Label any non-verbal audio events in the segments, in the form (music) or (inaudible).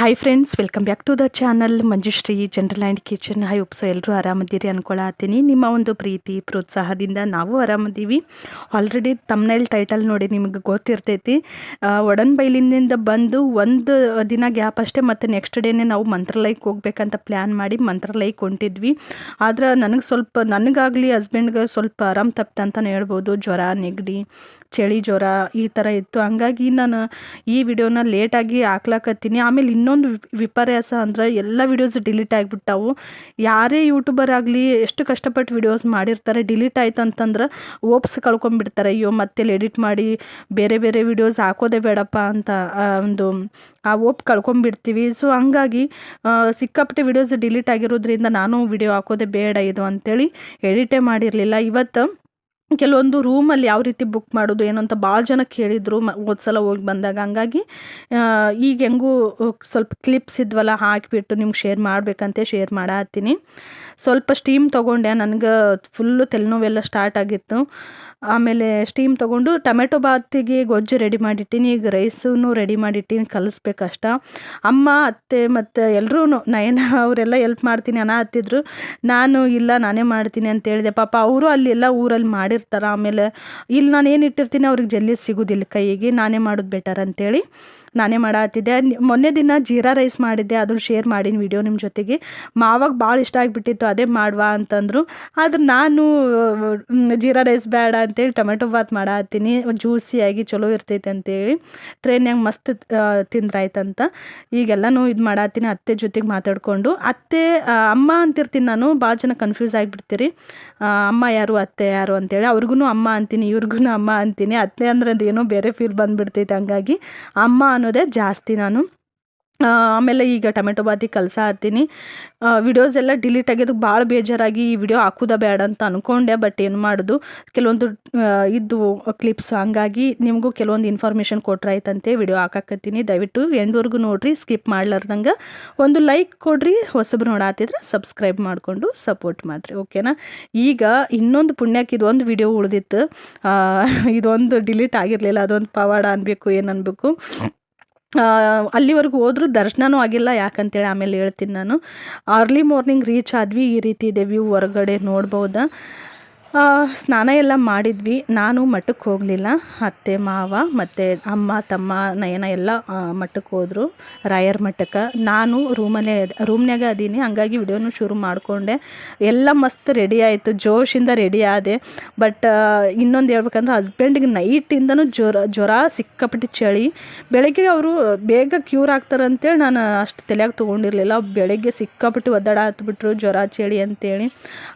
Hi friends welcome back to the channel Manjushree general and kitchen hi ಉಪ್ಸೋ ಎಲ್ಲರೂ ಆರಾಮದ್ದೀರಿ ಅನ್ಕೊಳತ್ತೀನಿ ನಿಮ್ಮ ಒಂದು ಪ್ರೀತಿ, ಪ್ರೋತ್ಸಾಹದಿಂದ ನಾವು ಆರಾಮದೀವಿ. ಆಲ್ರೆಡಿ ತಮ್ಮನೇಲಿ ಟೈಟಲ್ ನೋಡಿ ನಿಮಗೆ ಗೊತ್ತಿರ್ತೈತಿ. ಒಡನ್ ಬೈಲಿನಿಂದ ಬಂದು ಒಂದು ದಿನ ಗ್ಯಾಪ್ ಅಷ್ಟೇ, ಮತ್ತು ನೆಕ್ಸ್ಟ್ ಡೇನೇ ನಾವು ಮಂತ್ರಾಲಯಕ್ಕೆ ಹೋಗ್ಬೇಕಂತ ಪ್ಲ್ಯಾನ್ ಮಾಡಿ ಮಂತ್ರಾಲಯಕ್ಕೆ ಹೊಂಟಿದ್ವಿ. ಆದ್ರೆ ನನಗೆ ಸ್ವಲ್ಪ, ನನಗಾಗಲಿ ಹಸ್ಬೆಂಡ್ಗೆ ಸ್ವಲ್ಪ ಆರಾಮ್ ತಪ್ಪಿತಂತಲೇ ಹೇಳ್ಬೋದು. ಜ್ವರ, ನೆಗಡಿ, ಚಳಿ ಜ್ವರ ಈ ಥರ ಇತ್ತು. ಹಂಗಾಗಿ ನಾನು ಈ ವಿಡಿಯೋನ ಲೇಟಾಗಿ ಹಾಕ್ಲಾಕತ್ತೀನಿ. ಆಮೇಲೆ ಇನ್ನೊಂದು ವಿಪರ್ಯಾಸ ಅಂದ್ರೆ ಎಲ್ಲ ವಿಡಿಯೋಸ್ ಡಿಲೀಟ್ ಆಗಿಬಿಟ್ಟಾವು. ಯಾರೇ ಯೂಟ್ಯೂಬರ್ ಆಗಲಿ ಎಷ್ಟು ಕಷ್ಟಪಟ್ಟು ವಿಡಿಯೋಸ್ ಮಾಡಿರ್ತಾರೆ ಡಿಲೀಟ್ ಆಯ್ತು ಅಂತಂದ್ರೆ ಓಪ್ಸ್ ಕಳ್ಕೊಂಬಿಡ್ತಾರೆ ಅಯ್ಯೋ ಮತ್ತೆ ಎಡಿಟ್ ಮಾಡಿ ಬೇರೆ ಬೇರೆ ವಿಡಿಯೋಸ್ ಹಾಕೋದೇ ಬೇಡಪ್ಪ ಅಂತ ಒಂದು, ಆ ಓಪ್ ಕಳ್ಕೊಂಬಿಡ್ತೀವಿ ಸೊ ಹಂಗಾಗಿ ಸಿಕ್ಕಾಪಟ್ಟೆ ವಿಡಿಯೋಸ್ ಡಿಲೀಟ್ ಆಗಿರೋದ್ರಿಂದ ನಾನು ವಿಡಿಯೋ ಹಾಕೋದೇ ಬೇಡ ಇದು ಅಂಥೇಳಿ ಎಡಿಟೇ ಮಾಡಿರಲಿಲ್ಲ. ಇವತ್ತು ಕೆಲವೊಂದು ರೂಮಲ್ಲಿ ಯಾವ ರೀತಿ ಬುಕ್ ಮಾಡೋದು, ಏನು ಅಂತ ಭಾಳ ಜನ ಕೇಳಿದರು ಮ, ಹೋದ್ಸಲ ಹೋಗಿ ಬಂದಾಗ. ಹಂಗಾಗಿ ಈಗ ಹೆಂಗೂ ಸ್ವಲ್ಪ ಕ್ಲಿಪ್ಸ್ ಇದ್ವಲ್ಲ, ಹಾಕಿಬಿಟ್ಟು ನಿಮ್ಗೆ ಶೇರ್ ಮಾಡಬೇಕಂತೆ ಶೇರ್ ಮಾಡತ್ತೀನಿ ಸ್ವಲ್ಪ ಸ್ಟೀಮ್ ತೊಗೊಂಡೆ, ನನಗೆ ಫುಲ್ಲು ತಲೆನೋವೆಲ್ಲ ಸ್ಟಾರ್ಟ್ ಆಗಿತ್ತು. ಆಮೇಲೆ ಸ್ಟೀಮ್ ತೊಗೊಂಡು ಟೊಮೆಟೊ ಬಾತಿಗೆ ಗೊಜ್ಜು ರೆಡಿ ಮಾಡಿಟ್ಟಿನಿ, ಈಗ ರೈಸೂ ರೆಡಿ ಮಾಡಿಟ್ಟಿನಿ, ಕಲಿಸ್ಬೇಕಷ್ಟ. ಅಮ್ಮ, ಅತ್ತೆ ಮತ್ತು ಎಲ್ಲರೂ ನಯನ ಅವರೆಲ್ಲ ಎಲ್ಪ್ ಮಾಡ್ತೀನಿ ಅನ್ನ ಹತ್ತಿದ್ರು. ನಾನು ಇಲ್ಲ, ನಾನೇ ಮಾಡ್ತೀನಿ ಅಂತ ಹೇಳಿದೆ. ಪಾಪ, ಅವರು ಅಲ್ಲೆಲ್ಲ ಊರಲ್ಲಿ ಊರಲ್ಲಿ ಮಾಡಿರ್ತಾರೆ ಆಮೇಲೆ ಇಲ್ಲಿ ನಾನು ಏನು ಇಟ್ಟಿರ್ತೀನಿ ಅವ್ರಿಗೆ ಜಲ್ದಿ ಸಿಗೋದಿಲ್ಲ ಕೈಗೆ. ನಾನೇ ಮಾಡೋದು ಬೆಟರ್ ಅಂತೇಳಿ ನಾನೇ ಮಾಡತ್ತಿದ್ದೆ ಮೊನ್ನೆ ದಿನ ಜೀರಾ ರೈಸ್ ಮಾಡಿದ್ದೆ. ಅದನ್ನು ಶೇರ್ ಮಾಡಿನ ವಿಡಿಯೋ ನಿಮ್ಮ ಜೊತೆಗೆ. ಮಾವಾಗ ಭಾಳ ಇಷ್ಟ ಆಗಿಬಿಟ್ಟಿತ್ತು. ಅದೇ ಮಾಡುವ ಅಂತಂದರು. ಆದ್ರೆ ನಾನು ಜೀರಾ ರೈಸ್ ಬೇಡ ಅಂತೇಳಿ ಟೊಮೆಟೊ ಬಾತ್ ಮಾಡತ್ತೀನಿ ಜ್ಯೂಸಿಯಾಗಿ ಚಲೋ ಇರ್ತೈತೆ ಅಂತೇಳಿ ಟ್ರೈನ್ಯಾಗ ಮಸ್ತ್ ತಿಂದ್ರಾಯ್ತಂತ. ಈಗೆಲ್ಲನೂ ಇದು ಮಾಡತ್ತೀನಿ ಅತ್ತೆ ಜೊತೆಗೆ ಮಾತಾಡಿಕೊಂಡು. ಅತ್ತೆ ಅಮ್ಮ ಅಂತಿರ್ತೀನಿ ನಾನು. ಭಾಳ ಜನ ಕನ್ಫ್ಯೂಸ್ ಆಗಿಬಿಡ್ತೀರಿ. ಅಮ್ಮ ಯಾರು, ಅತ್ತೆ ಯಾರು ಅಂತೇಳಿ. ಅವ್ರಿಗೂ ಅಮ್ಮ ಅಂತೀನಿ ಇವ್ರಿಗೂ ಅಮ್ಮ ಅಂತೀನಿ. ಅತ್ತೆ ಅಂದ್ರೆ ಅದೇನೋ ಬೇರೆ ಫೀಲ್ ಬಂದುಬಿಡ್ತೈತೆ ಹಂಗಾಗಿ ಅಮ್ಮ ಅನ್ನೋದೇ ಜಾಸ್ತಿ ನಾನು. ಆಮೇಲೆ ಈಗ ಟೊಮೆಟೊ ಬಾತಿ ಕಲಸ ಹತ್ತೀನಿ. ವಿಡಿಯೋಸ್ ಎಲ್ಲ ಡಿಲೀಟ್ ಆಗಿದ್ದಕ್ಕೆ ಭಾಳ ಬೇಜಾರಾಗಿ ಈ ವಿಡಿಯೋ ಹಾಕೋದ ಬೇಡ ಅಂತ ಅಂದ್ಕೊಂಡೆ ಬಟ್ ಏನು ಮಾಡೋದು? ಕೆಲವೊಂದು ಇದ್ದು ಕ್ಲಿಪ್ಸ್ ಹಂಗಾಗಿ ನಿಮಗೂ ಕೆಲವೊಂದು ಇನ್ಫಾರ್ಮೇಷನ್ ಕೊಟ್ರಾಯ್ತಂತೆ ವಿಡಿಯೋ ಹಾಕಕತ್ತೀನಿ. ದಯವಿಟ್ಟು ಎಂಡ್ವರೆಗೂ ನೋಡಿರಿ ಸ್ಕಿಪ್ ಮಾಡ್ಲಾರ್ದಂಗೆ ಒಂದು ಲೈಕ್ ಕೊಡ್ರಿ, ಹೊಸಬ್ರು ನೋಡಾತಿದ್ರೆ ಸಬ್ಸ್ಕ್ರೈಬ್ ಮಾಡಿಕೊಂಡು ಸಪೋರ್ಟ್ ಮಾಡಿರಿ ಓಕೆನಾ ಈಗ ಇನ್ನೊಂದು ಪುಣ್ಯಕ್ಕೆ (laughs) ಇದೊಂದು ವಿಡಿಯೋ ಉಳಿದಿತ್ತು. ಇದೊಂದು ಡಿಲೀಟ್ ಆಗಿರಲಿಲ್ಲ, ಅದೊಂದು ಪವಾಡ ಅನ್ಬೇಕು, ಏನು ಅನ್ಬೇಕು? ಅಲ್ಲಿವರೆಗೂ ಹೋದ್ರೂ ದರ್ಶನವೂ ಆಗಿಲ್ಲ ಯಾಕಂತೇಳಿ ಆಮೇಲೆ ಹೇಳ್ತೀನಿ ನಾನು. ಅರ್ಲಿ ಮಾರ್ನಿಂಗ್ ರೀಚ್ ಆದ್ವಿ ಈ ರೀತಿ ಇದೆ ವ್ಯೂ ಹೊರಗಡೆ ನೋಡ್ಬೋದಾ? ಸ್ನಾನ ಎಲ್ಲ ಮಾಡಿದ್ವಿ. ನಾನು ಮಠಕ್ಕೆ ಹೋಗಲಿಲ್ಲ. ಅತ್ತೆ, ಮಾವ ಮತ್ತು ಅಮ್ಮ, ತಮ್ಮ, ನಯನ ಎಲ್ಲ ಮಠಕ್ಕೆ ಹೋದರು. ರಾಯರ್ ಮಠಕ್ಕೆ. ನಾನು ರೂಮಲ್ಲೇ ರೂಮ್ನಾಗ ಅದೀನಿ. ಹಂಗಾಗಿ ವಿಡಿಯೋನು ಶುರು ಮಾಡಿಕೊಂಡೆ. ಎಲ್ಲ ಮಸ್ತ್ ರೆಡಿ ಆಯಿತು. ಜೋಶಿಂದ ರೆಡಿ ಆದೆ. ಬಟ್ ಇನ್ನೊಂದು ಹೇಳ್ಬೇಕಂದ್ರೆ ಹಸ್ಬೆಂಡಿಗೆ ನೈಟಿಂದನೂ ಜ್ವರ ಜ್ವರ ಸಿಕ್ಕಾಪಟ್ಟೆ ಚಳಿ. ಬೆಳಗ್ಗೆ ಅವರು ಬೇಗ ಕ್ಯೂರ್ ಆಗ್ತಾರೆ ಅಂತೇಳಿ ನಾನು ಅಷ್ಟು ತಲೆಯಾಗಿ ತೊಗೊಂಡಿರಲಿಲ್ಲ. ಬೆಳಗ್ಗೆ ಸಿಕ್ಕಾಪಟ್ಟು ಒದ್ದಾಡ ಹತ್ಬಿಟ್ರು ಜ್ವರ, ಚಳಿ ಅಂತೇಳಿ.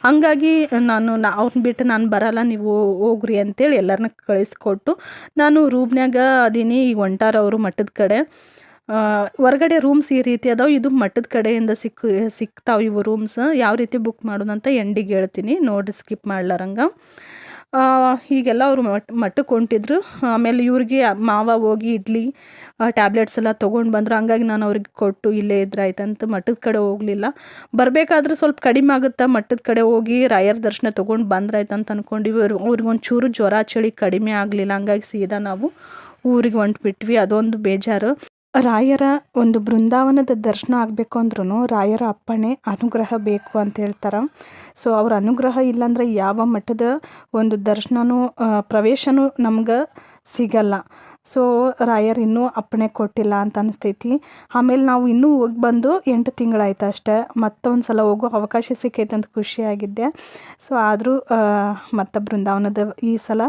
ಹಂಗಾಗಿ ನಾನು ಅವ್ರನ್ನ ಬಿಟ್ಟು ನಾನು ಬರಲ್ಲ, ನೀವು ಹೋಗ್ರಿ ಅಂತೇಳಿ ಎಲ್ಲರನ್ನ ಕಳಿಸ್ಕೊಟ್ಟು ನಾನು ರೂಮ್ನಾಗ ಅದೀನಿ, ಈಗ ಒಂಟಾರವರು ಮಠದ ಕಡೆ. ಹೊರಗಡೆ ರೂಮ್ಸ್ ಈ ರೀತಿ ಅದಾವೆ, ಇದು ಮಠದ ಕಡೆಯಿಂದ ಸಿಕ್ ಸಿಗ್ತಾವೆ ಇವು ರೂಮ್ಸ್. ಯಾವ ರೀತಿ ಬುಕ್ ಮಾಡೋದಂತ ಎಂಡಿಗೆ ಹೇಳ್ತೀನಿ ನೋಡಿ ಸ್ಕಿಪ್ ಮಾಡ್ಲಾರಂಗ. ಹೀಗೆಲ್ಲ ಅವರು ಮಟ್ ಮಠಕ್ಕೆ ಹೊಂಟಿದ್ರು. ಆಮೇಲೆ ಇವ್ರಿಗೆ ಮಾವ ಹೋಗಿ ಇಡ್ಲಿ ಟ್ಯಾಬ್ಲೆಟ್ಸ್ ಎಲ್ಲ ತೊಗೊಂಡು ಬಂದರು. ಹಂಗಾಗಿ ನಾನು ಅವ್ರಿಗೆ ಕೊಟ್ಟು ಇಲ್ಲೇ ಇದ್ರಾಯ್ತಂತ ಮಠದ ಕಡೆ ಹೋಗಲಿಲ್ಲ. ಬರಬೇಕಾದ್ರೆ ಸ್ವಲ್ಪ ಕಡಿಮೆ ಆಗುತ್ತಾ? ಮಠದ ಕಡೆ ಹೋಗಿ ರಾಯರ ದರ್ಶನ ತೊಗೊಂಡು ಬಂದ್ರಾಯ್ತಂತ ಅಂದ್ಕೊಂಡಿವಿ ಅವ್ರು ಅವ್ರಿಗೆ ಒಂಚೂರು ಜ್ವರ, ಚಳಿ ಕಡಿಮೆ ಆಗಲಿಲ್ಲ. ಹಂಗಾಗಿ ಸೀದಾ ನಾವು ಊರಿಗೆ ಹೊಂಟ್ಬಿಟ್ವಿ. ಅದೊಂದು ಬೇಜಾರು. ರಾಯರ ಒಂದು ಬೃಂದಾವನದ ದರ್ಶನ ಆಗಬೇಕು ಅಂದ್ರೂ ರಾಯರ ಅಪ್ಪಣೆ ಅನುಗ್ರಹ ಬೇಕು ಅಂತ ಹೇಳ್ತಾರೆ. ಸೊ ಅವ್ರ ಅನುಗ್ರಹ ಇಲ್ಲಾಂದ್ರೆ ಯಾವ ಮಠದ ಒಂದು ದರ್ಶನವೂ ಪ್ರವೇಶನೂ ನಮ್ಗೆ ಸಿಗಲ್ಲ. ಸೊ ರಾಯರ್ ಇನ್ನೂ ಅಪ್ಪಣೆ ಕೊಟ್ಟಿಲ್ಲ ಅಂತ ಅನಿಸ್ತೈತಿ. ಆಮೇಲೆ ನಾವು ಇನ್ನೂ ಹೋಗಿ ಬಂದು ಎಂಟು ತಿಂಗಳಾಯ್ತು ಅಷ್ಟೇ. ಮತ್ತೊಂದು ಸಲ ಹೋಗೋ ಅವಕಾಶ ಸಿಕ್ಕೈತೆ ಅಂತ ಖುಷಿಯಾಗಿದ್ದೆ ಸೊ ಆದರೂ ಮತ್ತೆ ಬೃಂದಾವನದ ಈ ಸಲ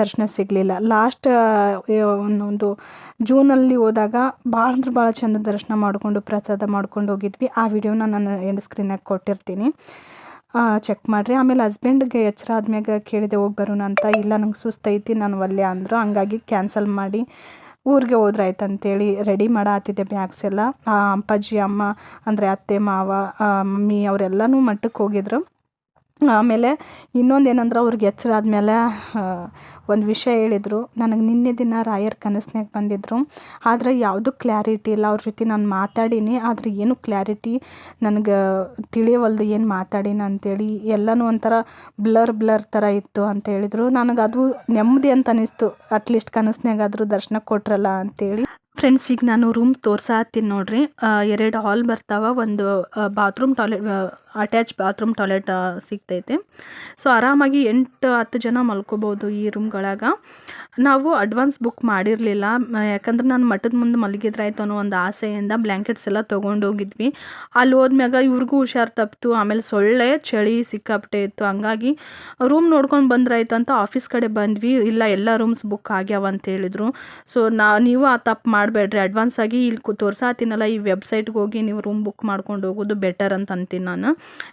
ದರ್ಶನ ಸಿಗಲಿಲ್ಲ. ಲಾಸ್ಟ್ ಒಂದು ಜೂನಲ್ಲಿ ಹೋದಾಗ ಭಾಳ ಅಂದ್ರೆ ಭಾಳ ಚಂದ ದರ್ಶನ ಮಾಡಿಕೊಂಡು ಪ್ರಸಾದ ಮಾಡ್ಕೊಂಡು ಹೋಗಿದ್ವಿ. ಆ ವಿಡಿಯೋನ ನಾನು ಎಂಡ್ ಸ್ಕ್ರೀನಾಗ ಕೊಟ್ಟಿರ್ತೀನಿ. ಚೆಕ್ ಮಾಡಿರಿ. ಆಮೇಲೆ ಹಸ್ಬೆಂಡ್ಗೆ ಎಚ್ಚರ ಆದ್ಮ್ಯಾಗ ಕೇಳಿದೆ, ಹೋಗಿ ಬರೋಣ ಅಂತ. ಇಲ್ಲ, ನಂಗೆ ಸುಸ್ತೈತಿ ನಾನು ಒಲ್ಲೆ ಅಂದರು. ಹಂಗಾಗಿ ಕ್ಯಾನ್ಸಲ್ ಮಾಡಿ ಊರಿಗೆ ಹೋದ್ರಾಯ್ತು ಅಂತೇಳಿ ರೆಡಿ ಮಾಡಾತಿದ್ದೆ ಬ್ಯಾಗ್ಸ್ ಎಲ್ಲ. ಅಪ್ಪಾಜಿ, ಅಮ್ಮ, ಅಂದರೆ ಅತ್ತೆ, ಮಾವ ಮಮ್ಮಿ, ಅವರೆಲ್ಲನೂ ಮಠಕ್ಕೆ ಹೋಗಿದ್ರು. ಆಮೇಲೆ ಇನ್ನೊಂದು ಏನಂದ್ರೆ ಅವ್ರಿಗೆ ಎಚ್ಚರ ಆದಮೇಲೆ ಒಂದು ವಿಷಯ ಹೇಳಿದರು. ನನಗೆ ನಿನ್ನೆ ದಿನ ರಾಯರ್ ಕನಸ್ನ್ಯಾಗ ಬಂದಿದ್ದರು ಆದರೆ ಯಾವುದೂ ಕ್ಲಾರಿಟಿ ಇಲ್ಲ. ಅವ್ರ ಜೊತೆ ನಾನು ಮಾತಾಡೀನಿ. ಆದರೆ ಏನು ಕ್ಲಾರಿಟಿ? ನನಗೆ ತಿಳಿಯವಲ್ದು ಏನು ಮಾತಾಡೀನಿ ಅಂತೇಳಿ ಎಲ್ಲನೂ ಒಂಥರ ಬ್ಲರ್ ಬ್ಲರ್ ಥರ ಇತ್ತು ಅಂತ ಹೇಳಿದರು. ನನಗೆ ಅದು ನೆಮ್ಮದಿ ಅಂತ ಅನಿಸ್ತು. ಅಟ್ಲೀಸ್ಟ್ ಕನಸ್ನಾಗಾದರೂ ದರ್ಶನ ಕೊಟ್ರಲ್ಲ ಅಂತೇಳಿ. ಫ್ರೆಂಡ್ಸ್ ಈಗ ನಾನು ರೂಮ್ ತೋರ್ಸಾತ್ತೀನಿ ನೋಡ್ರಿ. ಎರಡು ಹಾಲ್ ಬರ್ತಾವ. ಒಂದು bathroom toilet attach bathroom toilet ಸಿಗ್ತೈತೆ. ಸೊ ಆರಾಮಾಗಿ ಎಂಟು, ಹತ್ತು ಜನ ಮಲ್ಕೋಬೋದು ಈ ರೂಮ್ಗಳಾಗ ನಾವು ಅಡ್ವಾನ್ಸ್ ಬುಕ್ ಮಾಡಿರಲಿಲ್ಲ. ಯಾಕಂದ್ರೆ ನಾನು ಮಠದ ಮುಂದೆ ಮಲಗಿದ್ರಾಯ್ತು ಅನ್ನೋ ಒಂದು ಆಸೆಯಿಂದ ಬ್ಲ್ಯಾಂಕೆಟ್ಸ್ ಎಲ್ಲ ತೊಗೊಂಡು ಹೋಗಿದ್ವಿ. ಅಲ್ಲಿ ಹೋದ್ಮ್ಯಾಗ ಇವ್ರಿಗೂ ಹುಷಾರು ತಪ್ಪಿತು ಆಮೇಲೆ ಸೊಳ್ಳೆ ಚಳಿ ಸಿಕ್ಕಾಪಟ್ಟೆ ಇತ್ತು. ಹಂಗಾಗಿ ರೂಮ್ ನೋಡ್ಕೊಂಡು ಬಂದ್ರಾಯ್ತು ಅಂತ ಆಫೀಸ್ ಕಡೆ ಬಂದ್ವಿ. ಇಲ್ಲ, ಎಲ್ಲ ರೂಮ್ಸ್ ಬುಕ್ ಆಗ್ಯಾವ ಅಂತ ಹೇಳಿದ್ರು. ಸೊ ನಾ, ನೀವು ಆ ತಪ್ಪು ಮಾಡಬೇಡ್ರಿ. ಅಡ್ವಾನ್ಸ್ ಆಗಿ ಇಲ್ಲಿ ತೋರ್ಸಾತೀನಲ್ಲ, ಈ ವೆಬ್ಸೈಟ್ಗೆ ಹೋಗಿ ನೀವು ರೂಮ್ ಬುಕ್ ಮಾಡ್ಕೊಂಡು ಹೋಗೋದು ಬೆಟರ್ ಅಂತ ಅಂತೀನಿ ನಾನು.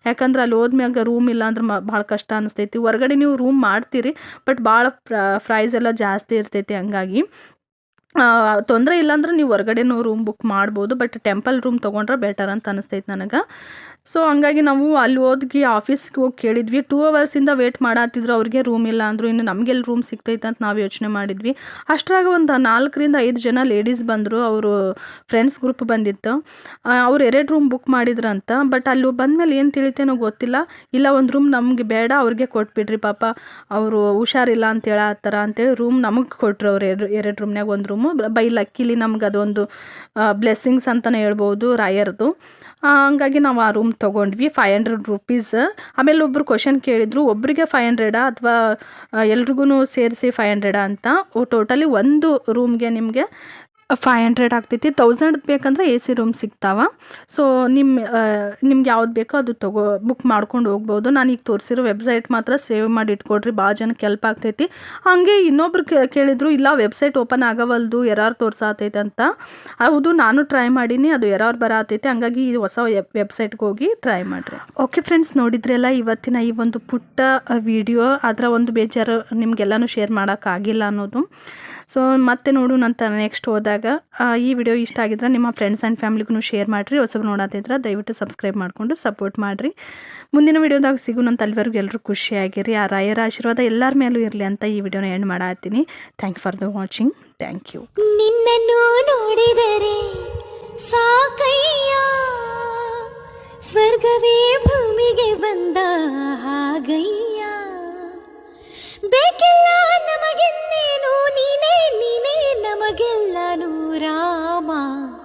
ಯಾಕಂದ್ರೆ ಅಲ್ಲಿ ಹೋದ್ಮ್ಯಾಗ ರೂಮ್ ಇಲ್ಲ ಅಂದ್ರೆ ಭಾಳ ಕಷ್ಟ ಅನಿಸ್ತೈತಿ. ಹೊರಗಡೆ ನೀವು ರೂಮ್ ಮಾಡ್ತೀರಿ ಬಟ್ ಭಾಳ ಪ್ರೈಸ್ ಎಲ್ಲ ಜಾಸ್ತಿ ಇರ್ತೈತಿ ಹಂಗಾಗಿ ತೊಂದರೆ ಇಲ್ಲಾಂದ್ರೆ ನೀವು ಹೊರಗಡೆನೂ ರೂಮ್ ಬುಕ್ ಮಾಡ್ಬೋದು ಬಟ್ ಟೆಂಪಲ್ ರೂಮ್ ತೊಗೊಂಡ್ರೆ ಬೆಟರ್ ಅಂತ ಅನಿಸ್ತೈತೆ ನನಗೆ. ಸೊ ಹಂಗಾಗಿ ನಾವು ಅಲ್ಲಿ ಹೋದ್ಗಿ ಆಫೀಸ್ಗೆ ಹೋಗಿ ಕೇಳಿದ್ವಿ. ಟೂ ಅವರ್ಸಿಂದ ವೇಟ್ ಮಾಡತ್ತಿದ್ರು ಅವ್ರಿಗೆ ರೂಮ್ ಇಲ್ಲ ಅಂದರು. ಇನ್ನು ನಮಗೆಲ್ಲಿ ರೂಮ್ ಸಿಗ್ತೈತೆ ಅಂತ ನಾವು ಯೋಚನೆ ಮಾಡಿದ್ವಿ. ಅಷ್ಟರಾಗ ಒಂದು ನಾಲ್ಕರಿಂದ ಐದು ಜನ ಲೇಡೀಸ್ ಬಂದರು, ಅವರು ಫ್ರೆಂಡ್ಸ್ ಗ್ರೂಪ್ ಬಂದಿತ್ತು. ಅವ್ರು ಎರಡು ರೂಮ್ ಬುಕ್ ಮಾಡಿದ್ರಂತ ಬಟ್ ಅಲ್ಲಿ ಬಂದಮೇಲೆ ಏನು ತಿಳಿತೇನೋ ಗೊತ್ತಿಲ್ಲ. ಇಲ್ಲ, ಒಂದು ರೂಮ್ ನಮಗೆ ಬೇಡ, ಅವ್ರಿಗೆ ಕೊಟ್ಬಿಡ್ರಿ ಪಾಪ. ಅವರು ಹುಷಾರಿಲ್ಲ ಅಂತ ಹೇಳತ್ತಾರ ಅಂತೇಳಿ ರೂಮ್ ನಮಗೆ ಕೊಟ್ರು ಅವ್ರು ಎರಡು ಎರಡು ರೂಮ್ನಾಗ ಒಂದು ರೂಮು ಬೈ ಲಕ್ಕಿಲಿ ನಮ್ಗೆ ಅದೊಂದು ಬ್ಲೆಸ್ಸಿಂಗ್ಸ್ ಅಂತಲೇ ಹೇಳ್ಬೋದು ರಾಯರ್ದು. ಹಂಗಾಗಿ ನಾವು ಆ ರೂಮ್ ತೊಗೊಂಡ್ವಿ ಫೈವ್ ಹಂಡ್ರೆಡ್ ರುಪೀಸ್ ಆಮೇಲೆ ಒಬ್ಬರು ಕ್ವಶನ್ ಕೇಳಿದರು ಒಬ್ಬರಿಗೆ ಫೈವ್ ಹಂಡ್ರೆಡಾ ಅಥವಾ ಎಲ್ರಿಗೂ ಸೇರಿಸಿ ಫೈವ್ ಹಂಡ್ರೆಡಾ ಅಂತ. ಟೋಟಲಿ ಒಂದು ರೂಮ್ಗೆ ನಿಮಗೆ ಫೈವ್ ಹಂಡ್ರೆಡ್ ಆಗ್ತೈತಿ. ತೌಸಂಡ್ ಬೇಕಂದ್ರೆ ಎ ಸಿ ರೂಮ್ ಸಿಗ್ತಾವ. ಸೊ ನಿಮ್ಮ ನಿಮ್ಗೆ ಯಾವ್ದು ಬೇಕೋ ಅದು ತಗೋ ಬುಕ್ ಮಾಡ್ಕೊಂಡು ಹೋಗ್ಬೋದು. ನಾನು ಈಗ ತೋರಿಸಿರೋ ವೆಬ್ಸೈಟ್ ಮಾತ್ರ ಸೇವ್ ಮಾಡಿ ಇಟ್ಕೊಡ್ರಿ. ಭಾಳ ಜನಕ್ಕೆ ಹೆಲ್ಪ್ ಆಗ್ತೈತಿ. ಹಂಗೆ ಇನ್ನೊಬ್ರು ಕೇಳಿದ್ರು, ಇಲ್ಲ ವೆಬ್ಸೈಟ್ ಓಪನ್ ಆಗವಲ್ದು ಯಾರು ತೋರ್ಸಾತೈತೆ ಅಂತ. ಹೌದು, ನಾನು ಟ್ರೈ ಮಾಡೀನಿ, ಅದು ಯಾರು ಬರತೈತೆ. ಹಂಗಾಗಿ ಈ ಹೊಸ ವೆಬ್ಸೈಟ್ಗೆ ಹೋಗಿ ಟ್ರೈ ಮಾಡಿರಿ. ಓಕೆ ಫ್ರೆಂಡ್ಸ್ ನೋಡಿದ್ರೆಲ್ಲ ಇವತ್ತಿನ ಈ ಒಂದು ಪುಟ್ಟ ವಿಡಿಯೋ ಅದರ ಒಂದು ಬೇಜಾರು ನಿಮಗೆಲ್ಲನೂ ಶೇರ್ ಮಾಡೋಕ್ಕಾಗಿಲ್ಲ ಅನ್ನೋದು. ಸೊ ಮತ್ತೆ ನೋಡು ನಂತರ ನೆಕ್ಸ್ಟ್ ಹೋದಾಗ. ಈ ವಿಡಿಯೋ ಇಷ್ಟ ಆಗಿದ್ರೆ ನಿಮ್ಮ ಫ್ರೆಂಡ್ಸ್ ಆ್ಯಂಡ್ ಫ್ಯಾಮಿಲಿಗೂ ಶೇರ್ ಮಾಡಿರಿ. ಹೊಸಬ್ರು ನೋಡೋದಿದ್ರೆ ದಯವಿಟ್ಟು ಸಬ್ಸ್ಕ್ರೈಬ್ ಮಾಡಿಕೊಂಡು ಸಪೋರ್ಟ್ ಮಾಡಿರಿ. ಮುಂದಿನ ವಿಡಿಯೋದಾಗ ನಂತ ಅಲ್ಲಿವರೆಗೂ ಎಲ್ಲರೂ ಖುಷಿಯಾಗಿರಿ. ಆ ರಾಯರ ಆಶೀರ್ವಾದ ಎಲ್ಲರ ಮೇಲೂ ಇರಲಿ ಅಂತ ಈ ವಿಡಿಯೋನ end ಮಾಡಾತೀನಿ thank for the watching thank you ನಿನ್ನನ್ನು ನೋಡಿದರೆ